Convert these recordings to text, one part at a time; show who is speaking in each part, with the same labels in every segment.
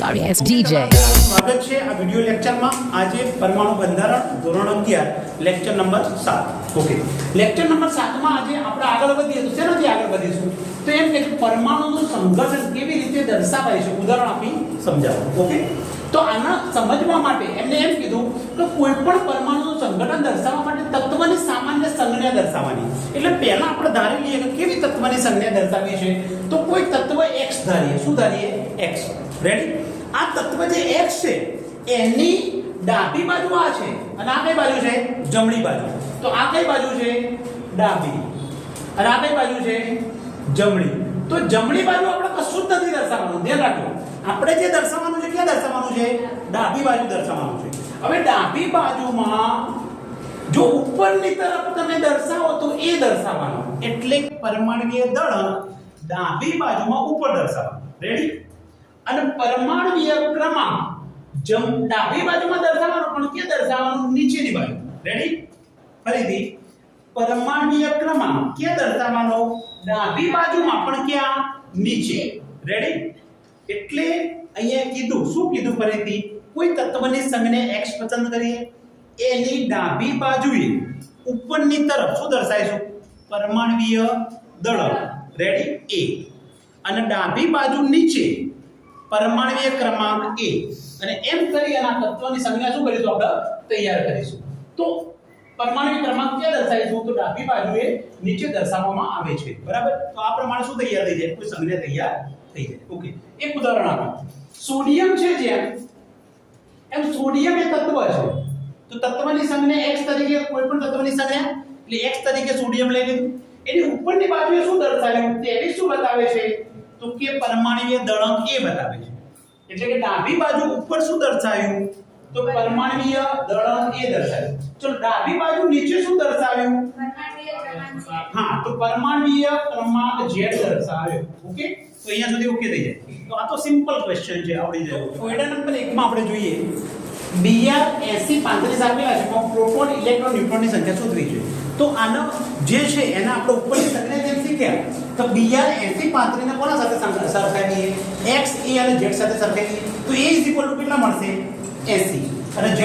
Speaker 1: Sorry, S DJ
Speaker 2: સ્વાગત છે આ વિડિયો લેક્ચરમાં આજે પરમાણુ બંધારણ ધોરણ અગિયાર લેક્ચર નંબર સાત. ઓકે લેક્ચર નંબર સાતમાં આજે આપણે આગળ વધીએ તો શેનાથી આગળ વધીશું? તો એમ કે પરમાણુનું સંગઠન કેવી રીતે દર્શાવાય છે? ઉદાહરણ આપી સમજાવો. ઓકે તો આના સમજવા માટે એમને એમ કીધું કે કોઈ પણ પરમાણુનું સંગઠન દર્શાવવા માટે તત્વની સામાન્ય સંજ્ઞા દર્શાવવાની. એટલે પહેલા આપણે ધારી લઈએ કે કેવી તત્વની સંજ્ઞા દર્શાવીએ છે તો કોઈ તત્વ x ધારીએ. શું ધારીએ? X. રેડી આ તત્વ જે x છે, એની ડાબી બાજુ આ છે અને આ કઈ બાજુ છે? જમણી બાજુ. તો આ કઈ બાજુ છે? ડાબી. અને આ કઈ બાજુ છે? જમણી. તો જમણી બાજુ આપણે કશું જ નથી દર્શાવવાનું. ધ્યાન રાખજો. આપણે જે દર્શાવવાનું છે, ક્યાં દર્શાવવાનું છે? ડાબી બાજુ દર્શાવવાનું છે. હવે ડાબી બાજુમાં જો ઉપરની તરફ તમે દર્શાવો તો એ દર્શાવવાનું. એટલે પરમાણ્વીય દળ ડાબી બાજુમાં ઉપર દર્શાવવાનું. રેડી અને પરમાણ્વીય ક્રમાંક જમ ડાબી બાજુમાં દર્શાવવાનો, પણ ક્યાં દર્શાવવાનું? નીચેની બાજુ. રેડી ફરીથી. પરમાણ્વીય ક્રમાંક ક્યાં દર્શાવવાનો? ડાબી બાજુમાં, પણ ક્યાં? નીચે. રેડી એટલે અહીંયા કીધું, શું કીધું ફરીથી? કોઈ તત્વની સંજ્ઞા x પસંદ કરીએ? એની ડાબી બાજુએ, ઉપરની તરફ શું દર્શાવીશું પરમાણ્વીય દળ. Ready a. અને ડાબી બાજુ નીચે, પરમાણ્વીય ક્રમાંક a. અને એમ કરી અને આ તત્વની સંજ્ઞા શું કરીશું આપણે? તૈયાર કરીશું. તો પરમાણ્વીય ક્રમાંક ક્યાં દર્શાવીશું તો ડાબી બાજુએ નીચે દર્શાવવામાં આવે છે. બરાબર? તો આ પ્રમાણે શું તૈયાર થઈ જાય? કોઈ સંજ્ઞા તૈયાર થઈ જાય. ઓકે એક ઉદાહરણ આપો. સોડિયમ છે જેમ એમ સોડિયમ એ તત્વ છે. તો તત્વની સંજ્ઞા x તરીકે કોઈ પણ તત્વની સંજ્ઞા એટલે x તરીકે સોડિયમ લઈ લીધું. એની ઉપરની બાજુએ શું દર્શાવ્યું? તેની શું બતાવે છે? તો કે પરમાણ્વીય દળાંક એ બતાવે છે. એટલે કે ડાબી બાજુ ઉપર શું દર્શાવ્યું? તો પરમાણ્વીય દળાંક એ દર્શાવ્યું. ચલો ડાબી બાજુ નીચે શું દર્શાવ્યું? હા તો પરમાણ્વીય ક્રમાંક z દર્શાવ્યો. ઓકે તો અહીંયા સુધી ઓકે થઈ જાય. તો આ તો સિમ્પલ ક્વેશ્ચન છે આવડી જાય. કોયડા નંબર 1 માં આપણે જોઈએ. બીઆર 80 35 આપેલા છે પણ પ્રોટોન ઇલેક્ટ્રોન ન્યુટ્રોનની સંખ્યા શોધવી છે. તો આનો જે છે એના આપણે ઉપરની જેમ શીખ્યા તો બીઆર 80 35 ને કોના સાથે સરખાવીએ? X a અને z સાથે સરખાવીએ. તો a કેટલા મળશે? 80 અને z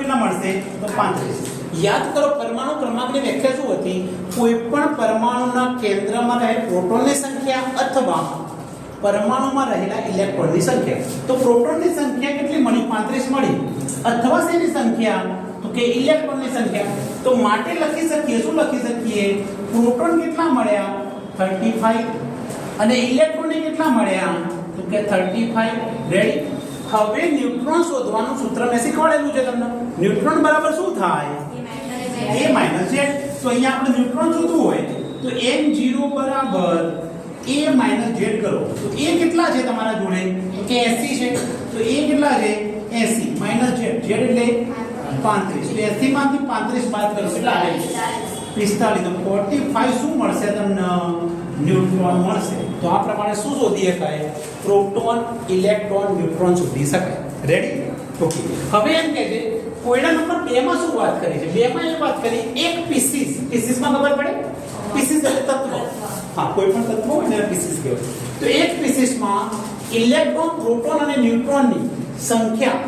Speaker 2: કેટલા મળશે? તો 35 યાદ કરો, પરમાણુ ક્રમાંકની વ્યાખ્યા શું હતી? કોઈ પણ પરમાણુના કેન્દ્રમાં રહેલ પ્રોટોનની સંખ્યા અથવા પરમાણુમાં રહેલા ઇલેક્ટ્રોનની સંખ્યા. તો પ્રોટોનની સંખ્યા કેટલી મળી? 35 મળી. અથવા શેની સંખ્યા? તો કે ઇલેક્ટ્રોનની સંખ્યા. તો માટે લખી શકીએ, શું લખી શકીએ? પ્રોટોન કેટલા મળ્યા? 35 અને ઇલેક્ટ્રોન કેટલા મળ્યા? તો કે 35 રેડી હવે ન્યુટ્રોન શોધવાનું સૂત્ર મેં શીખવાડેલું છે તમને. ન્યુટ્રોન બરાબર શું થાય? A માઇનસ z, તો અહીંયા આપણે ન્યુટ્રોન જોતું હોય, તો m0 બરાબર a માઇનસ z કરો. તો a કેટલા છે તમારા જોડે? તો કે 80 છે. તો a કેટલા છે? 80 માઇનસ z. Z એટલે 35 તો 80 માંથી 35 બાદ કરો. કેટલા આવે? 45 તો 45 શું મળશે તમને? ન્યુટ્રોન મળશે. તો આ પ્રમાણે શું શોધી શકાય પ્રોટોન, ઇલેક્ટ્રોન, ન્યુટ્રોન શોધી શકાય. રેડી ઓકે હવે એમ કહે છે કોયડા નંબર 2 માં શું વાત કરી છે? 2 માં એ વાત કરી, એક પીસીસ પીસીસમાં ખબર પડે? પીસીસ એટલે તત્વ. હા, કોઈ પણ તત્વ હોય ને પીસીસ કહેવાય. તો એક પીસીસમાં ઇલેક્ટ્રોન પ્રોટોન અને ન્યુટ્રોનની સંખ્યા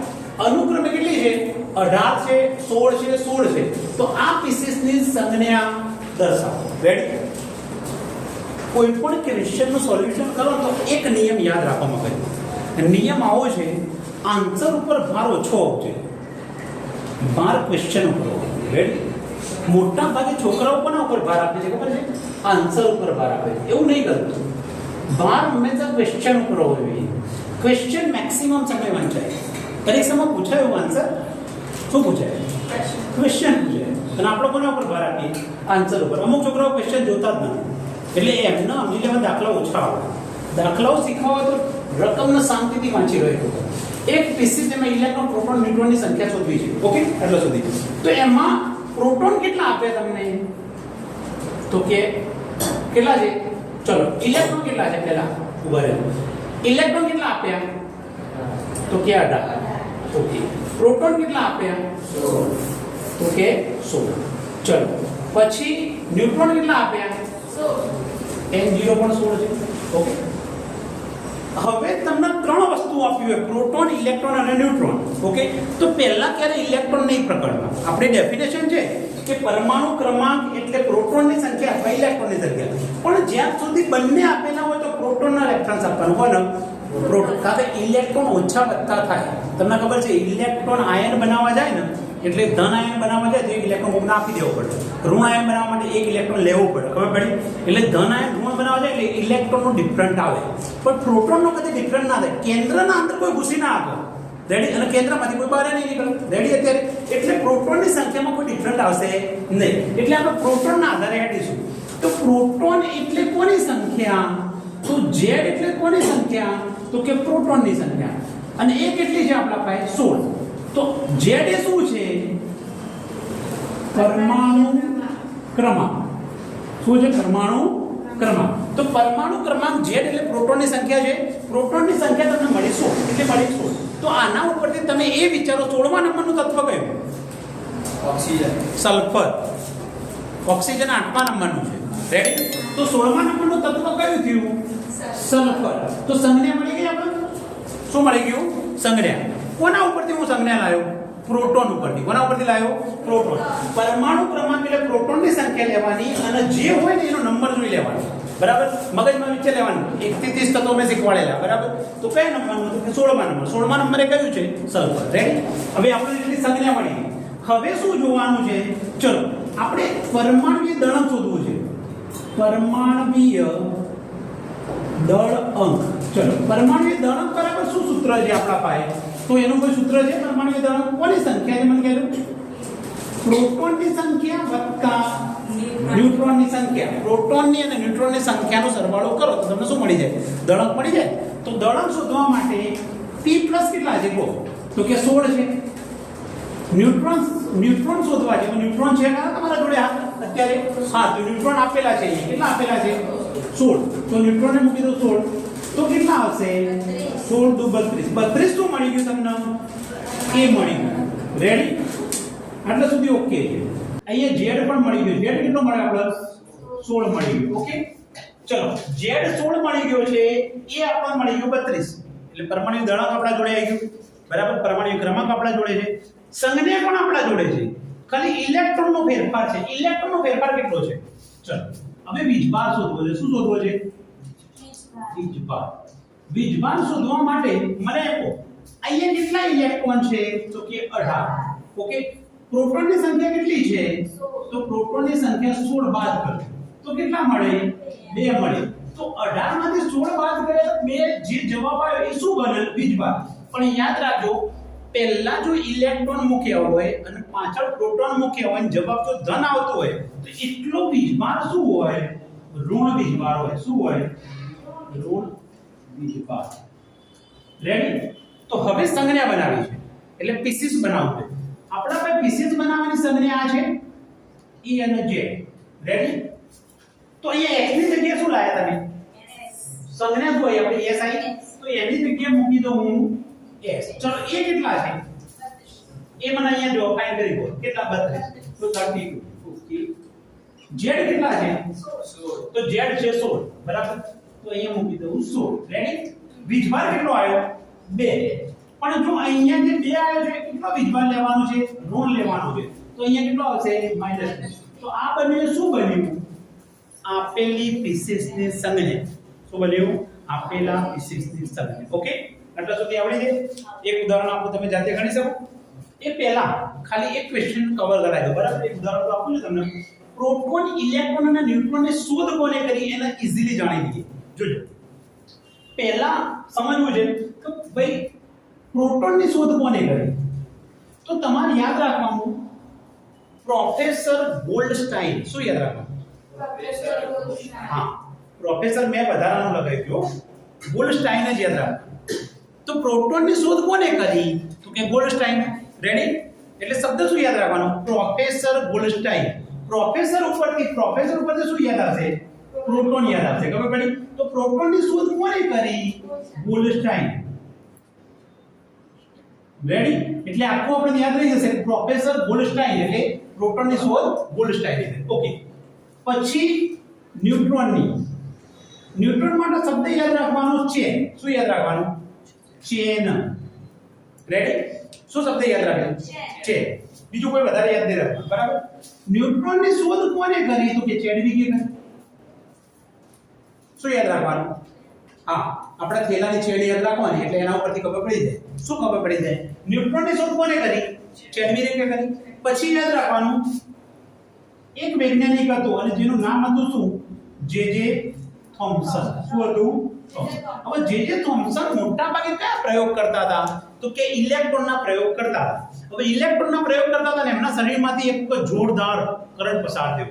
Speaker 2: અનુક્રમે કેટલી છે? 18 છે 16 છે 16 છે. તો આ પીસીસની સંજ્ઞા દર્શાવો. રેડી કોઈ પણ ક્વેશ્ચનનું સોલ્યુશન કરો તો એક નિયમ યાદ રાખવામાં કહ્યું નિયમ આવો છે આન્સર ઉપર ભાર ઓછો હોવો ભાર ક્વેશ્ચન ઉપર રેડી મોટા ભાગે છોકરાઓ પણ ઉપર ભાર આપે છે? ખબર છે? આન્સર ઉપર ભાર આપે છે. એવું નહીં કરતું. ભાર હંમેશા ક્વેશ્ચન ઉપર હોવો જોઈએ ક્વેશ્ચન મેક્સિમમ સમય વંચાય. પરીક્ષામાં એવું આન્સર શું પૂછાય? ક્વેશ્ચન પૂછાય. અને આપણો કોના ઉપર ભાર આપીએ? આન્સર ઉપર. અમુક છોકરાઓ ક્વેશ્ચન જોતા જ નથી. એટલે એમને સમજી લેવા દાખલા ઓછા આવે દાખલાઓ શીખવા હોય તો રકમને શાંતિથી વાંચી રહ્યો એક પીસી તેમાં ઇલેક્ટ્રોન પ્રોટોન ન્યુટ્રોનની સંખ્યા શોધવી છે ઓકે એટલે સુધી તો એમાં પ્રોટોન કેટલા આપે તમને તો કે કેટલા છે ચલો ઇલેક્ટ્રોન કેટલા છે પહેલા ઊભા રહો ઇલેક્ટ્રોન કેટલા આપ્યા તો કે 18 ઓકે પ્રોટોન કેટલા આપ્યા તો કે 16 ચલો પછી ન્યુટ્રોન કેટલા આપ્યા n0 પણ 16 છે ઓકે હવે તમને ત્રણ વસ્તુ આપ્યું હોય, પ્રોટોન, ઇલેક્ટ્રોન અને ન્યુટ્રોન. ઓકે? તો પહેલા ક્યારે ઇલેક્ટ્રોન નહીં પકડવા આપણે ડેફિનેશન છે કે પરમાણુ ક્રમાંક એટલે પ્રોટોનની સંખ્યા અથવા ઇલેક્ટ્રોનની સંખ્યા. પણ જ્યાં સુધી બંને આપેલા હોય તો પ્રોટોનના રેફરન્સ આપવાનું. હોય ને પ્રોટોન સાથે ઇલેક્ટ્રોન ઓછા વધતા થાય. તમને ખબર છે, ઇલેક્ટ્રોન આયન બનાવવા જાય ને એટલે ધન આયન બનાવવા જાય તો એક ઇલેક્ટ્રોન કોકને આપી દેવો પડે. ઋણ આયન બનાવવા માટે એક ઇલેક્ટ્રોન લેવો પડે. ખબર પડી? એટલે ધન આયન ઋણ બનાવવા જાય એટલે ઇલેક્ટ્રોનનો ડિફરન્ટ આવે. પણ પ્રોટોનનો કદી ડિફરન્ટ ના થાય. કેન્દ્રના અંદર કોઈ ઘૂસી ના આવે રેડી અને કેન્દ્રમાંથી કોઈ બહાર નહીં નીકળે. રેડી અત્યારે એટલે પ્રોટોનની સંખ્યામાં કોઈ ડિફરન્ટ આવશે નહીં. એટલે આપણે પ્રોટોનના આધારે હેડીશું તો પ્રોટોન એટલે કોની સંખ્યા? તો ઝેડ એટલે કોની સંખ્યા? તો કે પ્રોટોનની સંખ્યા. અને એ કેટલી છે આપણા પાસે? 16 તો ઝેડ એ શું છે? પરમાણુ ક્રમાંક. શું છે પરમાણુ ક્રમાંક? તો પરમાણુ ક્રમાંક ઝેડ એટલે પ્રોટોનની સંખ્યા છે. પ્રોટોનની સંખ્યા તમને મળી 16 એટલે મળી 16 તો આના ઉપરથી તમે એ વિચારો 16મા નંબરનું તત્વ કયું?
Speaker 1: ઓક્સિજન.
Speaker 2: સલ્ફર. ઓક્સિજન આઠમા નંબરનું છે. રેડી તો 16મા નંબરનું તત્વ કયું થયું? સલ્ફર. તો સંજ્ઞા મળી ગઈ આપણને? શું મળી ગયું? સંજ્ઞા. કોના ઉપરથી હું સંજ્ઞા લાવ્યો? પ્રોટોન ઉપરથી. કોના ઉપરથી લાવ્યો? પ્રોટોન. પરમાણુ ક્રમાંક એટલે પ્રોટોનની સંખ્યા લેવાની અને જે હોય ને એનો નંબર જોઈ લેવાનો. બરાબર? મગજમાં વિચાર લેવાનું. એક થી ત્રીસ તત્વો મેં શીખવાડેલા. બરાબર? તો કયા નંબરનું? સોળમા નંબર. સોળમા નંબરે કયું છે? સલ્ફર. રેડી હવે આપણે એટલી સંજ્ઞા મળી હવે શું જોવાનું છે? ચલો, આપણે પરમાણુય દળક શોધવું છે. પરમાણુય દળ અંક. ચલો, પરમાણુય અંક બરાબર શું સૂત્ર છે આપણા પાસે? તો એનું કોઈ સૂત્ર છે? પરમાણુ દળક કોની સંખ્યા છે? મને કહેજો પ્રોટોનની સંખ્યા વત્તા ન્યુટ્રોનની સંખ્યા. પ્રોટોનની અને ન્યુટ્રોનની સંખ્યાનો સરવાળો કરો તો તમને શું મળી જાય? દળક મળી જાય. તો દળક શોધવા માટે p પ્લસ કેટલા છે? કહો તો કે 16 છે. ન્યુટ્રોન ન્યુટ્રોન શોધવા છે. ન્યુટ્રોન છે આ તમારા જોડે અત્યારે હા તો ન્યુટ્રોન આપેલા છે. કેટલા આપેલા છે? 16 તો ન્યુટ્રોનને મૂકી દો 16 તો કેટલા આવશે? 16 દુ 32 32 શું મળી ગયું તમને એ મળી ગયું. રેડી આટલા સુધી ઓકે છે. અહીંયા ઝેડ પણ મળી ગયું. ઝેડ કેટલો મળે આપણે? 16 મળી ગયું. ઓકે? ચલો. ઝેડ 16 મળી ગયો છે. એ આપણને મળી ગયો 32 એટલે પરમાણુ દળક આપણા જોડે આવી ગયું. બરાબર? પરમાણુ ક્રમાંક આપણા જોડે છે. સંજ્ઞા પણ આપણા જોડે છે. ખાલી ઇલેક્ટ્રોનનો ફેરફાર છે. ઇલેક્ટ્રોનનો ફેરફાર કેટલો છે? ચલો. હવે વીજભાર શોધવો છે શું શોધવો છે વીજભાર વીજભાર શોધવા માટે મને અહીંયા કેટલા ઇલેક્ટ્રોન છે? તો કે 18 ઓકે? પ્રોટોનની સંખ્યા કેટલી છે? તો પ્રોટોનની સંખ્યા 16 બાદ કરો. તો કેટલા મળે? બે મળે. તો 18 માંથી 16 બાદ કરે તો બે જે જવાબ આવ્યો એ શું બને? વીજભાર પણ યાદ રાખજો, પહેલા જો ઇલેક્ટ્રોન મૂક્યા હોય અને પાછળ પ્રોટોન મૂક્યા હોય અને જવાબ જો ધન આવતો હોય, તો એટલો વીજભાર શું હોય? ઋણ વીજભાર હોય. શું હોય? ઋણ વીજભાર રેડી તો હવે સંજ્ઞા બનાવી છે. એટલે પીસીસ બનાવવું છે. આપણા પાસે પીસીસ બનાવવાની સંજ્ઞા આ છે? E અને J. રેડી તો અહીંયા x ની જગ્યાએ શું લાયા તમે? સંજ્ઞા શું હોય? આપણે s. આવી તો એની જગ્યાએ મૂકી દો હું s. ચલો એ કેટલા છે? એ મને અહીંયા જો ફાઇન્ડ કરી દો કેટલા? 32 તો 32 ઓકે z કેટલા છે? તો z છે 16 બરાબર? તો અહીંયા મૂકી દઉં. 16 રેડી વીજભાર કેટલો આવ્યો 2 પણ જો અહીંયા જે 2 આવ્યો છે કેટલો વીજભાર લેવાનો છે? ઋણ લેવાનો છે. તો અહીંયા કેટલો આવશે? માઇનસ તો આ બન્યું શું બન્યું? આપેલી પીસીસની સંજ્ઞા શું બન્યું? આપેલા પીસીસની સંજ્ઞા ઓકે આટલા સુધી આવડી છે એક ઉદાહરણ આપો, તમે જાતે ગણી શકો? એ પહેલા ખાલી એક ક્વેશ્ચન કવર કરાવી દો. બરાબર? એક ઉદાહરણ તો આપું છું તમને. પ્રોટોન ઇલેક્ટ્રોન અને ન્યુટ્રોનની શોધ કોને કરી? એને ઇઝીલી જાણી લઈએ જોજો. પહેલા સમજવું છે કે ભાઈ પ્રોટોનની શોધ કોને કરી? તો તમારે યાદ રાખવાનું પ્રોફેસર ગોલ્ડસ્ટાઇન. શું યાદ રાખવાનું? હા પ્રોફેસર મેં વધારાનું લગાવ્યો ગોલ્ડસ્ટાઇન જ યાદ રાખવાનું. તો પ્રોટોનની શોધ કોને કરી? તો કે ગોલ્ડસ્ટાઇન. રેડી એટલે શબ્દ શું યાદ રાખવાનો? Professor Goldstein. પ્રોફેસર ઉપરથી પ્રોફેસર ઉપરથી શું યાદ આવશે? પ્રોટોન યાદ આવશે ખબર પડી તો પ્રોટોનની શોધ કોને કરી ગોલ્ડસ્ટાઇન રેડી એટલે આખું આપણે યાદ રહી જશે પ્રોફેસર ગોલ્ડસ્ટાઇન એટલે પ્રોટોનની શોધ ગોલ્ડસ્ટાઇન ઓકે પછી ન્યુટ્રોનની ન્યુટ્રોન માટે શબ્દ યાદ રાખવાનો છે શું યાદ રાખવાનું ચેન રેડી શું શબ્દ યાદ રાખે છે બીજું કોઈ વધારે યાદ નહીં રાખવાનું બરાબર ન્યુટ્રોનની શોધ કોને કરી તો કે ચેડવિકે કરી શું યાદ રાખવાનું? હા આપણે થેલાની છેડ યાદ રાખવાની એટલે એના ઉપરથી ખબર પડી જાય. શું ખબર પડી જાય? ન્યુટ્રોનની શોધ કોને કરી? ચેડવિકે કરી? પછી યાદ રાખવાનું એક વૈજ્ઞાનિક હતો અને જેનું નામ હતું શું? જે જે થોમ્સન શું હતું? હવે જે જે થોમ્સન મોટા ભાગે કયા પ્રયોગ કરતા હતા? તો કે ઇલેક્ટ્રોનના પ્રયોગ કરતા હતા. હવે ઇલેક્ટ્રોનના પ્રયોગ કરતા હતા ને એમના શરીરમાંથી એક જોરદાર કરંટ પસાર થયો.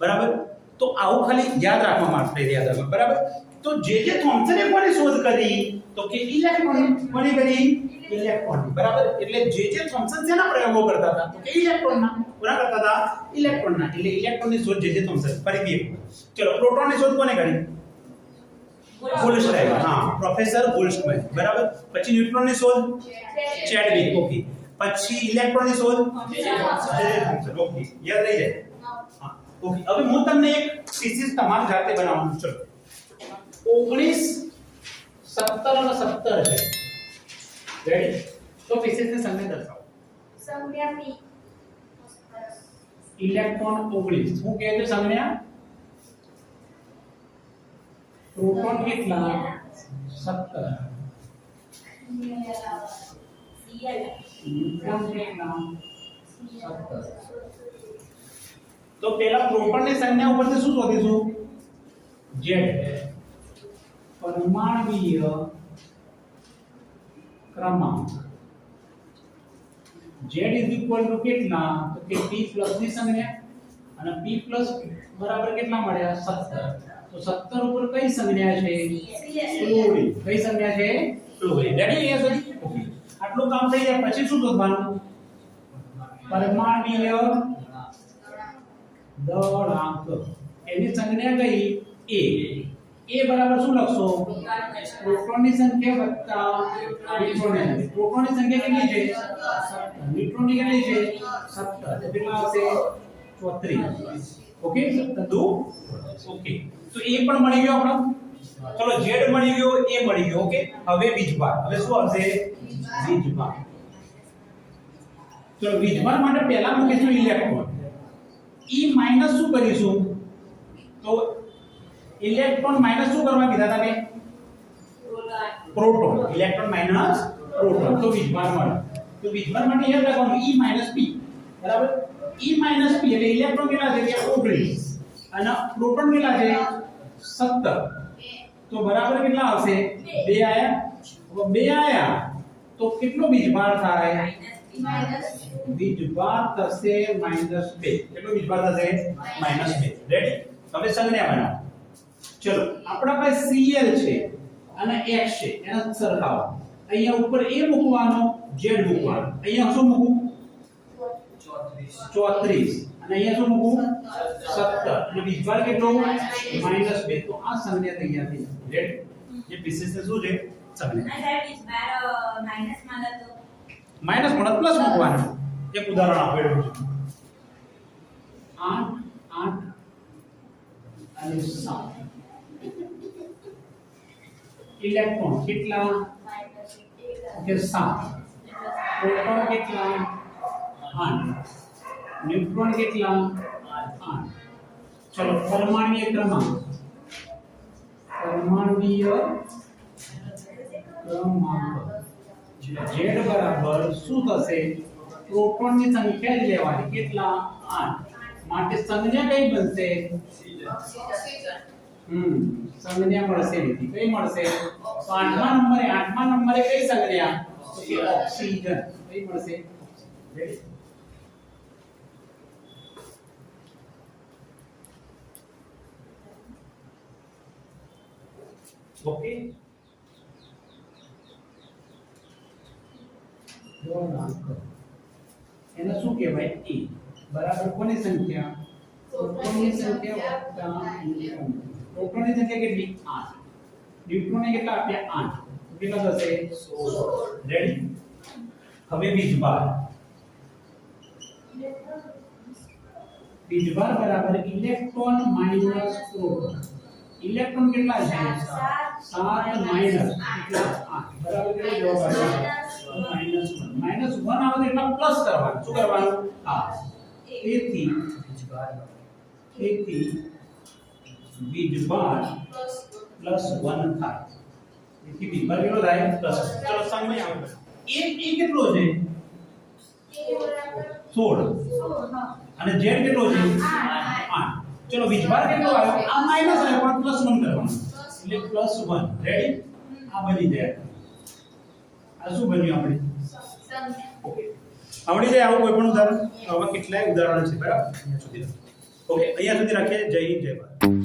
Speaker 2: બરાબર? તો આવું ખાલી યાદ રાખવા માટે યાદ રાખવા બરાબર તો જે જે થોમ્સને કોની શોધ કરી તો કે ઇલેક્ટ્રોન કોની કરી ઇલેક્ટ્રોન બરાબર એટલે જે જે થોમ્સન શેના પ્રયોગો કરતા હતા તો કે ઇલેક્ટ્રોનના પૂરા કરતા હતા ઇલેક્ટ્રોનના એટલે ઇલેક્ટ્રોનની શોધ જે જે થોમ્સન ફરીથી એક ચલો પ્રોટોનની શોધ કોને કરી ગોલ્ડસ્ટાઇન હા પ્રોફેસર ગોલ્ડસ્ટાઇન બરાબર પછી ન્યુટ્રોનની શોધ? ચેડવિક ઓકે પછી ઇલેક્ટ્રોનની શોધ? જે જે થોમ્સન ઓકે યાદ રહી જાય? હા ઓકે હવે હું તમને એક થીસીસ તમારી જાતે બનાવવાનું ચલો 19 17 અને 17 છે રેડી તો થીસીસને સંજ્ઞા દર્શાવો
Speaker 3: સંજ્ઞા પી
Speaker 2: ઇલેક્ટ્રોન 19 શું કહે છે સંજ્ઞા પ્રોટોન કેટલા 17 ન્યુટ્રોન કેટલા 17 તો પેલા પ્રોટોનની સંજ્ઞા ઉપરથી શું શોધીશું? Z. પરમાણવીય ક્રમાંક. Z ઇઝ ઇક્વલ ટુ કેટલા? તો કે p પ્લસની સંજ્ઞા અને p પ્લસ બરાબર કેટલા મળ્યા? 17 તો 17 ઉપર કઈ સંજ્ઞા છે? કઈ સંજ્ઞા છે? ફ્લોરિન રેડી અહીંયા સુધી આટલું કામ થઈ જાય પછી શું શોધવાનું? પરમાણ્વીય દળાંક એની સંજ્ઞા કઈ a a બરાબર શું લખશો પ્રોટોનની સંખ્યા વત્તા ન્યુટ્રોનની પ્રોટોનની સંખ્યા કેટલી છે ન્યુટ્રોનની કેટલી છે 17 તો કેટલા આવશે 34 ઓકે 17 ઓકે તો a પણ મળી ગયો આપણો ચલો z મળી ગયો a મળી ગયો ઓકે હવે વીજભાર હવે શું આવશે વીજભાર ચલો વીજભાર માટે પહેલા મૂકીશું ઇલેક્ટ્રોન E માઇનસ શું કરીશું? તો ઇલેક્ટ્રોન માઇનસ શું કરવા કીધા તમે પ્રોટોન. Electron minus proton. તો વિદ્યમાન મળે. તો વિદ્યમાન માટે યાદ રાખવાનું E માઇનસ P બરાબર? E માઇનસ P એટલે ઇલેક્ટ્રોન કેટલા છે? કે 19 અને પ્રોટોન કેટલા છે? 17 તો બરાબર કેટલા આવશે? બે આયા. બે આયા. તો કેટલો વીજભાર થાય? વીજભાર થશે માઇનસ બે. કેટલો વીજભાર થશે? માઇનસ બે. રેડી હવે સંજ્ઞા બનાવો. ચલો આપણા પાસે Cl છે અને X છે. એનો સરખાવો. અહીંયા ઉપર A મૂકવાનો Z મૂકવાનો. અહીંયા શું મૂકું? 34 અને અહીંયા શું મૂકું? 17 અને વીજભાર કેટલો? માઇનસ બે. તો આ સંજ્ઞા તૈયાર થઈ રેડી જે પીસીસ શું છે? સંજ્ઞા. માઇનસ મળત પ્લસ મૂકવાનું. એક ઉદાહરણ આપેલું છે આઠ આઠ અને સાત ઇલેક્ટ્રોન કેટલા કે સાત પ્રોટોન કેટલા આઠ ન્યુટ્રોન કેટલા આઠ ચલો પરમાણ્વીય ક્રમાંક પરમાણ્વીય ક્રમાંક z બરાબર શું થશે પ્રોટોનની સંખ્યા જ લેવાની. કેટલા? 8 માટે સંજ્ઞા કઈ બનશે? હમ સંજ્ઞા મળશે નથી કઈ મળશે? તો આઠમા નંબરે આઠમા નંબરે કઈ સંજ્ઞા તો કે ઓક્સિજન. કઈ મળશે? ઓકે જો નામ ઓકે એને શું કહેવાય? એ. બરાબર? કોની સંખ્યા? પ્રોટોનની સંખ્યા વત્તા ન્યુટ્રોન પ્રોટોનની સંખ્યા કેટલી? 8 ન્યુટ્રોનને કેટલા આપ્યા? 8 કેટલા થશે? 16 રેડી હવે વીજભાર વીજભાર બરાબર. ઇલેક્ટ્રોન માઇનસ પ્રોટોન ઇલેક્ટ્રોન કેટલા છે?
Speaker 3: સાત.
Speaker 2: સાત માઇનસ આઠ. બરાબર? કેટલો જવાબ આવ્યો? માઇનસ વન માઇનસ વન આવે તો એટલા પ્લસ કરવાનું શું કરવાનું હા તેથી તેથી વીજભાર પ્લસ વન થાય તેથી વીજભાર કેટલો થાય પ્લસ ચલો સમય આવે એ એ કેટલો છે સોળ અને ઝેડ કેટલો છે
Speaker 3: આઠ.
Speaker 2: આઠ ચલો વીજભાર કેટલો આવ્યો આ માઇનસ આવ્યો પણ પ્લસ વન કરવાનું એટલે પ્લસ વન રેડી આ બની જાય આ શું બન્યું આપણે આવડી જાય આવું કોઈ પણ ઉદાહરણ આવા કેટલાય ઉદાહરણ છે, બરાબર? અહીંયા સુધી ઓકે, અહીંયા સુધી રાખીએ. જય હિન્દ, જય ભારત.